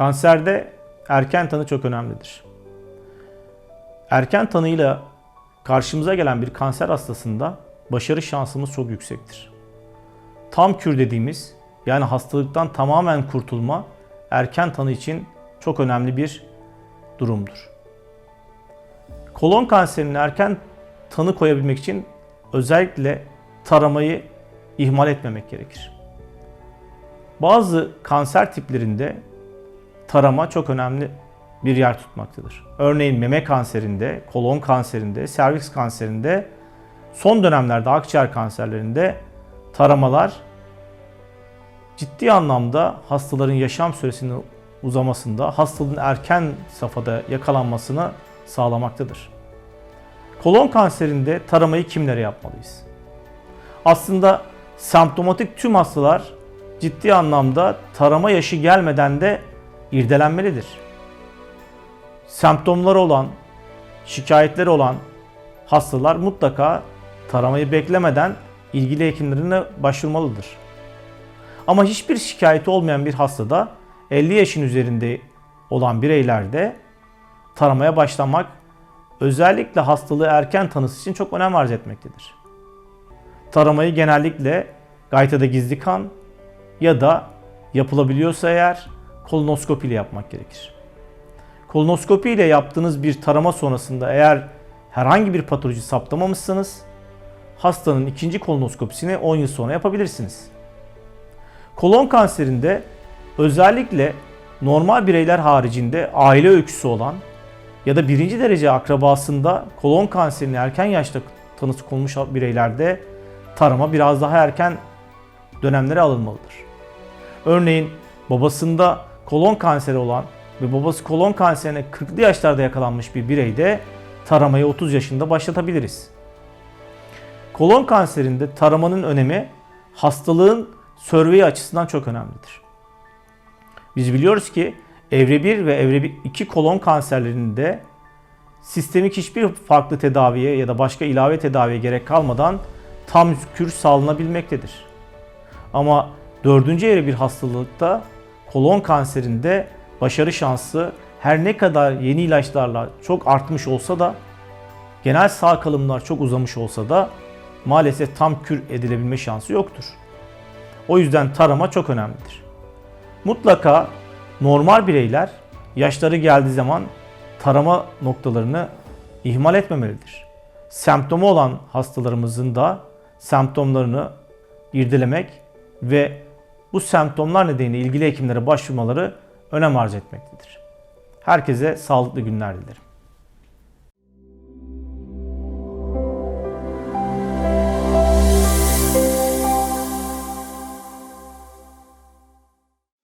Kanserde erken tanı çok önemlidir. Erken tanıyla karşımıza gelen bir kanser hastasında başarı şansımız çok yüksektir. Tam kür dediğimiz yani hastalıktan tamamen kurtulma erken tanı için çok önemli bir durumdur. Kolon kanserine erken tanı koyabilmek için özellikle taramayı ihmal etmemek gerekir. Bazı kanser tiplerinde tarama çok önemli bir yer tutmaktadır. Örneğin meme kanserinde, kolon kanserinde, serviks kanserinde, son dönemlerde akciğer kanserlerinde taramalar ciddi anlamda hastaların yaşam süresinin uzamasında, hastalığın erken safhada yakalanmasını sağlamaktadır. Kolon kanserinde taramayı kimlere yapmalıyız? Aslında semptomatik tüm hastalar ciddi anlamda tarama yaşı gelmeden de irdelenmelidir. Semptomları olan, şikayetleri olan hastalar mutlaka taramayı beklemeden ilgili hekimlerine başvurmalıdır. Ama hiçbir şikayeti olmayan bir hastada 50 yaşın üzerinde olan bireylerde taramaya başlamak özellikle hastalığı erken tanısı için çok önem arz etmektedir. Taramayı genellikle gaytada gizli kan ya da yapılabiliyorsa eğer kolonoskopi ile yapmak gerekir. Kolonoskopi ile yaptığınız bir tarama sonrasında eğer herhangi bir patoloji saptamamışsanız hastanın ikinci kolonoskopisini 10 yıl sonra yapabilirsiniz. Kolon kanserinde özellikle normal bireyler haricinde aile öyküsü olan ya da birinci derece akrabasında kolon kanserine erken yaşta tanısı konmuş bireylerde tarama biraz daha erken dönemlere alınmalıdır. Örneğin babasında kolon kanseri olan ve babası kolon kanserine 40'lı yaşlarda yakalanmış bir bireyde taramayı 30 yaşında başlatabiliriz. Kolon kanserinde taramanın önemi hastalığın survey açısından çok önemlidir. Biz biliyoruz ki evre 1 ve evre 2 kolon kanserlerinde sistemik hiçbir farklı tedaviye ya da başka ilave tedaviye gerek kalmadan tam kür sağlanabilmektedir. Ama dördüncü evre bir hastalıkta kolon kanserinde başarı şansı her ne kadar yeni ilaçlarla çok artmış olsa da genel sağ kalımlar çok uzamış olsa da maalesef tam kür edilebilme şansı yoktur. O yüzden tarama çok önemlidir. Mutlaka normal bireyler yaşları geldiği zaman tarama noktalarını ihmal etmemelidir. Semptomu olan hastalarımızın da semptomlarını irdelemek ve bu semptomlar nedeniyle ilgili hekimlere başvurmaları önem arz etmektedir. Herkese sağlıklı günler dilerim.